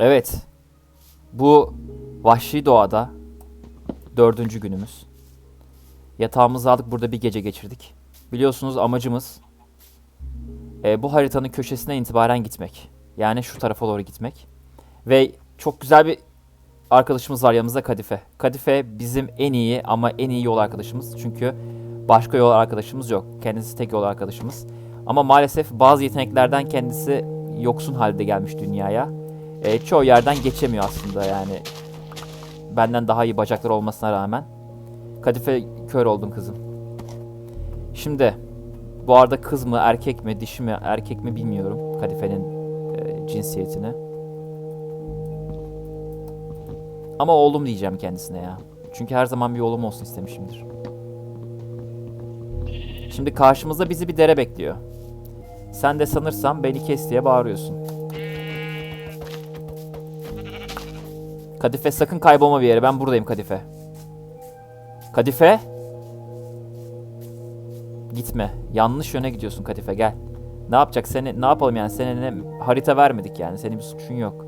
Evet. Bu vahşi doğada dördüncü günümüz. Yatağımızı aldık burada bir gece geçirdik. Biliyorsunuz amacımız e, bu haritanın köşesine itibaren gitmek. Yani şu tarafa doğru gitmek. Ve çok güzel bir arkadaşımız var yanımızda Kadife. Kadife bizim en iyi ama en iyi yol arkadaşımız. Çünkü başka yol arkadaşımız yok. Kendisi tek yol arkadaşımız. Ama maalesef bazı yeteneklerden kendisi yoksun halde gelmiş dünyaya. E, çoğu yerden geçemiyor aslında yani. Benden daha iyi bacakları olmasına rağmen. Kadife kör oldun kızım. Şimdi bu arada kız mı erkek mi dişi mi erkek mi bilmiyorum Kadife'nin e, cinsiyetini. Ama oğlum diyeceğim kendisine ya. Çünkü her zaman bir oğlum olsun istemişimdir. Şimdi karşımızda bizi bir dere bekliyor. Sen de sanırsam beni kes diye bağırıyorsun. Kadife sakın kaybolma bir yere. Ben buradayım Kadife. Kadife? Gitme. Yanlış yöne gidiyorsun Kadife gel. Ne yapacak seni? Ne yapalım yani? Seninle harita vermedik yani. Senin bir suçun yok.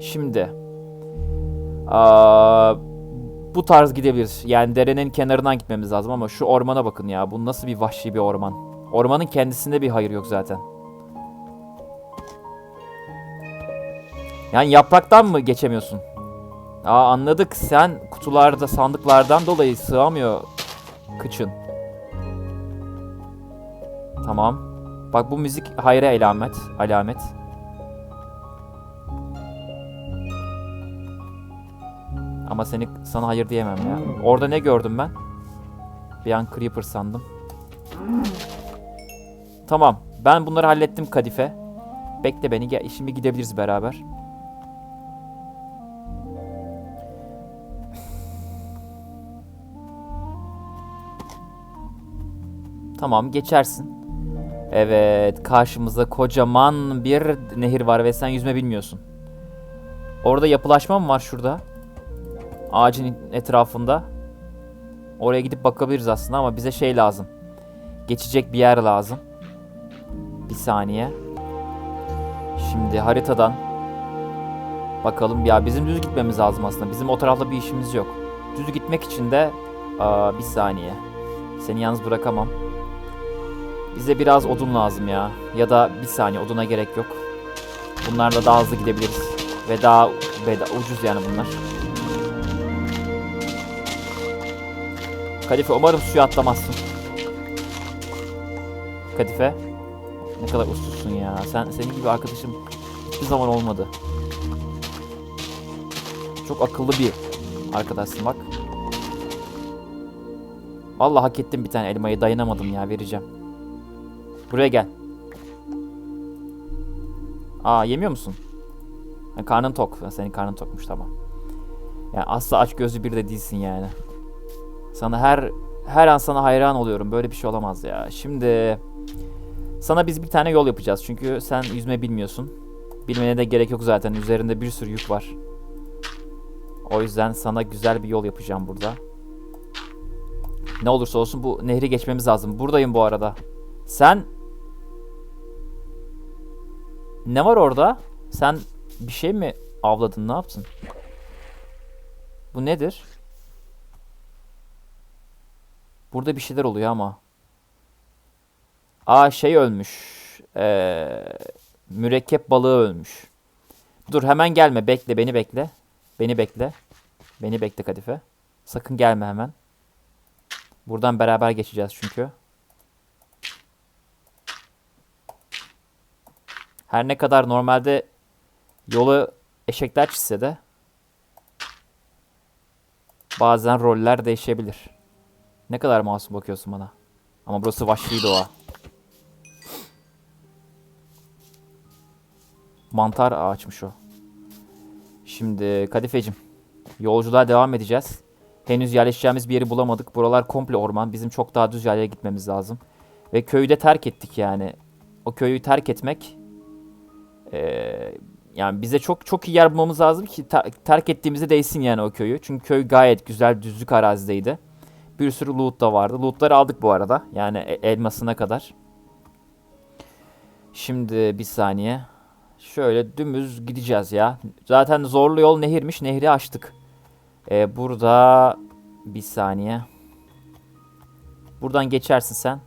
Şimdi. Aa, bu tarz gidebilir. Yani derenin kenarından gitmemiz lazım ama şu ormana bakın ya. Bu nasıl bir vahşi bir orman. Ormanın kendisinde bir hayır yok zaten. Yani yapraktan mı geçemiyorsun? Aa anladık sen kutularda sandıklardan dolayı sığamıyor kıçın. Tamam. Bak bu müzik hayra alamet. Alamet. Ama seni sana hayır diyemem ya. Orada ne gördüm ben? Bir an Creeper sandım. Tamam. Ben bunları hallettim Kadife. Bekle beni. Gel. Şimdi gidebiliriz beraber. Tamam geçersin. Evet karşımızda kocaman bir nehir var ve sen yüzme bilmiyorsun. Orada yapılaşma mı var şurada? Ağacın etrafında. Oraya gidip bakabiliriz aslında ama bize şey lazım. Geçecek bir yer lazım. Bir saniye. Şimdi haritadan bakalım ya bizim düz gitmemiz lazım aslında. Bizim o tarafta bir işimiz yok. Düz gitmek için de aa, bir saniye. Seni yalnız bırakamam. Bize biraz odun lazım ya. Ya da bir saniye oduna gerek yok. Bunlarla daha hızlı gidebiliriz. Ve daha beda ucuz yani bunlar. Kadife umarım suya atlamazsın. Kadife. Ne kadar uslusun ya. Sen senin gibi arkadaşım hiçbir zaman olmadı. Çok akıllı bir arkadaşsın bak. Vallahi hak ettim bir tane elmayı dayanamadım ya vereceğim. Buraya gel. Aa yemiyor musun? Ha, karnın tok. Senin karnın tokmuş tamam. Yani asla aç gözlü bir de değilsin yani. Sana her her an sana hayran oluyorum. Böyle bir şey olamaz ya. Şimdi sana biz bir tane yol yapacağız. Çünkü sen yüzme bilmiyorsun. Bilmene de gerek yok zaten. Üzerinde bir sürü yük var. O yüzden sana güzel bir yol yapacağım burada. Ne olursa olsun bu nehri geçmemiz lazım. Buradayım bu arada. Sen ne var orada? Sen bir şey mi avladın? Ne yaptın? Bu nedir? Burada bir şeyler oluyor ama. Aa şey ölmüş. Ee, mürekkep balığı ölmüş. Dur hemen gelme. Bekle beni bekle. Beni bekle. Beni bekle Kadife. Sakın gelme hemen. Buradan beraber geçeceğiz çünkü. Her ne kadar normalde yolu eşekler çizse de bazen roller değişebilir. Ne kadar masum bakıyorsun bana. Ama burası vahşi doğa. Mantar ağaçmış o. Şimdi Kadifecim. Yolculuğa devam edeceğiz. Henüz yerleşeceğimiz bir yeri bulamadık. Buralar komple orman. Bizim çok daha düz yerlere gitmemiz lazım. Ve köyü de terk ettik yani. O köyü terk etmek ee, yani bize çok çok iyi yer bulmamız lazım ki ter- terk ettiğimizde değsin yani o köyü. Çünkü köy gayet güzel düzlük arazideydi. Bir sürü loot da vardı. Lootları aldık bu arada. Yani e- elmasına kadar. Şimdi bir saniye. Şöyle dümdüz gideceğiz ya. Zaten zorlu yol nehirmiş. Nehri açtık. Ee, burada bir saniye. Buradan geçersin sen.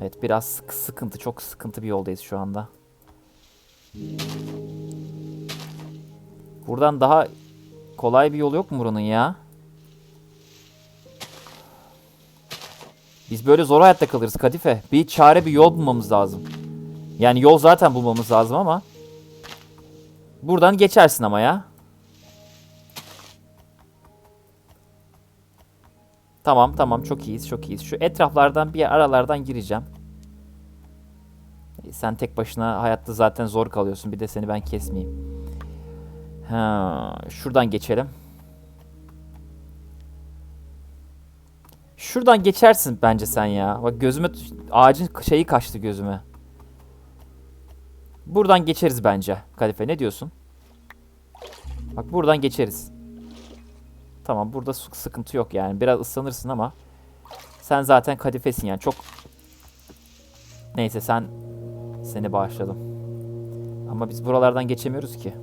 Evet biraz sık- sıkıntı. Çok sıkıntı bir yoldayız şu anda. Buradan daha kolay bir yol yok mu buranın ya? Biz böyle zor hayatta kalırız Kadife. Bir çare bir yol bulmamız lazım. Yani yol zaten bulmamız lazım ama. Buradan geçersin ama ya. Tamam tamam çok iyiyiz çok iyiyiz. Şu etraflardan bir aralardan gireceğim. Sen tek başına hayatta zaten zor kalıyorsun. Bir de seni ben kesmeyeyim. Ha, şuradan geçelim. Şuradan geçersin bence sen ya. Bak gözüme ağacın şeyi kaçtı gözüme. Buradan geçeriz bence. Kalife ne diyorsun? Bak buradan geçeriz. Tamam burada sıkıntı yok yani. Biraz ıslanırsın ama sen zaten kadifesin yani. Çok Neyse sen seni bağışladım. Ama biz buralardan geçemiyoruz ki.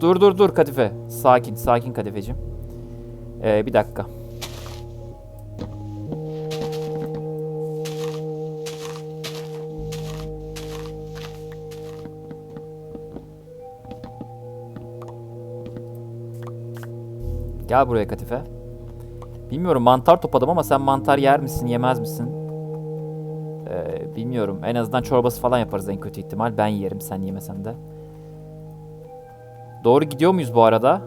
Dur dur dur Kadife. Sakin sakin Kadifeciğim. Ee, bir dakika. Gel buraya Katife. Bilmiyorum mantar topladım ama sen mantar yer misin yemez misin? Ee, bilmiyorum. En azından çorbası falan yaparız en kötü ihtimal. Ben yerim sen yemesen de. Doğru gidiyor muyuz bu arada?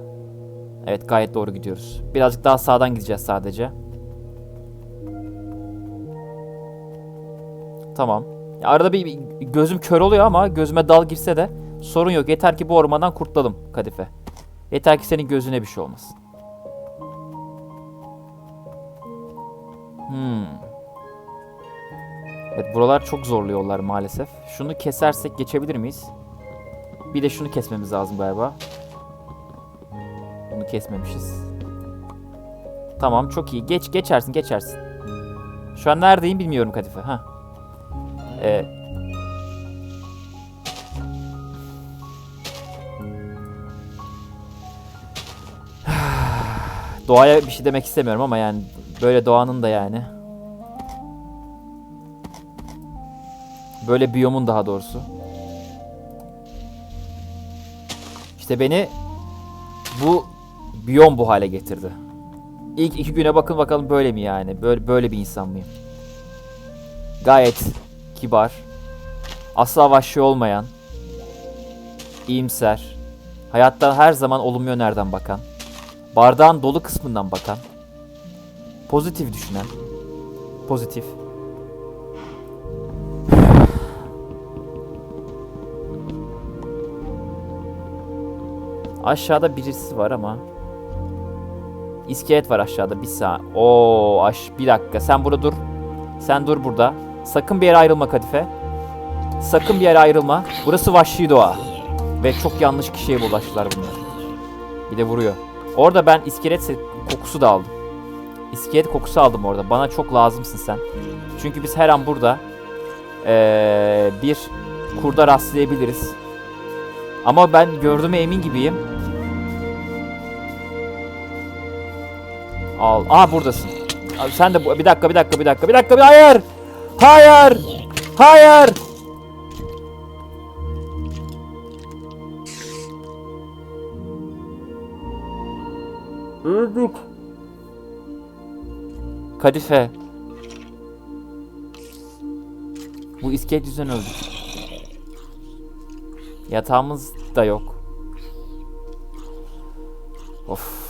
Evet gayet doğru gidiyoruz. Birazcık daha sağdan gideceğiz sadece. Tamam. Ya arada bir gözüm kör oluyor ama gözüme dal girse de sorun yok. Yeter ki bu ormandan kurtulalım Kadife. Yeter ki senin gözüne bir şey olmasın. Hmm. Evet buralar çok zorlu yollar maalesef. Şunu kesersek geçebilir miyiz? Bir de şunu kesmemiz lazım galiba. Bunu kesmemişiz. Tamam çok iyi. Geç geçersin geçersin. Şu an neredeyim bilmiyorum Kadife. Ha. Ee, Doğaya bir şey demek istemiyorum ama yani böyle doğanın da yani. Böyle biyomun daha doğrusu. İşte beni bu biyom bu hale getirdi. İlk iki güne bakın bakalım böyle mi yani? Böyle, böyle bir insan mıyım? Gayet kibar. Asla vahşi olmayan. iyimser. Hayatta her zaman olumlu yönlerden bakan. Bardağın dolu kısmından bakan. Pozitif düşünen. Pozitif. Aşağıda birisi var ama. İskelet var aşağıda bir sağ. Oo aş bir dakika sen burada dur. Sen dur burada. Sakın bir yere ayrılma Kadife. Sakın bir yere ayrılma. Burası vahşi doğa. Ve çok yanlış kişiye bulaştılar bunlar. Bir de vuruyor. Orada ben iskelet kokusu da aldım. İskelet kokusu aldım orada. Bana çok lazımsın sen. Çünkü biz her an burada eee, bir kurda rastlayabiliriz. Ama ben gördüğüme emin gibiyim. Al. Aa buradasın. Abi sen de bu- bir dakika bir dakika bir dakika bir dakika bir hayır. Hayır. Hayır. Öldük. Kadife. Bu iskelet yüzünden öldük. Yatağımız da yok. Of.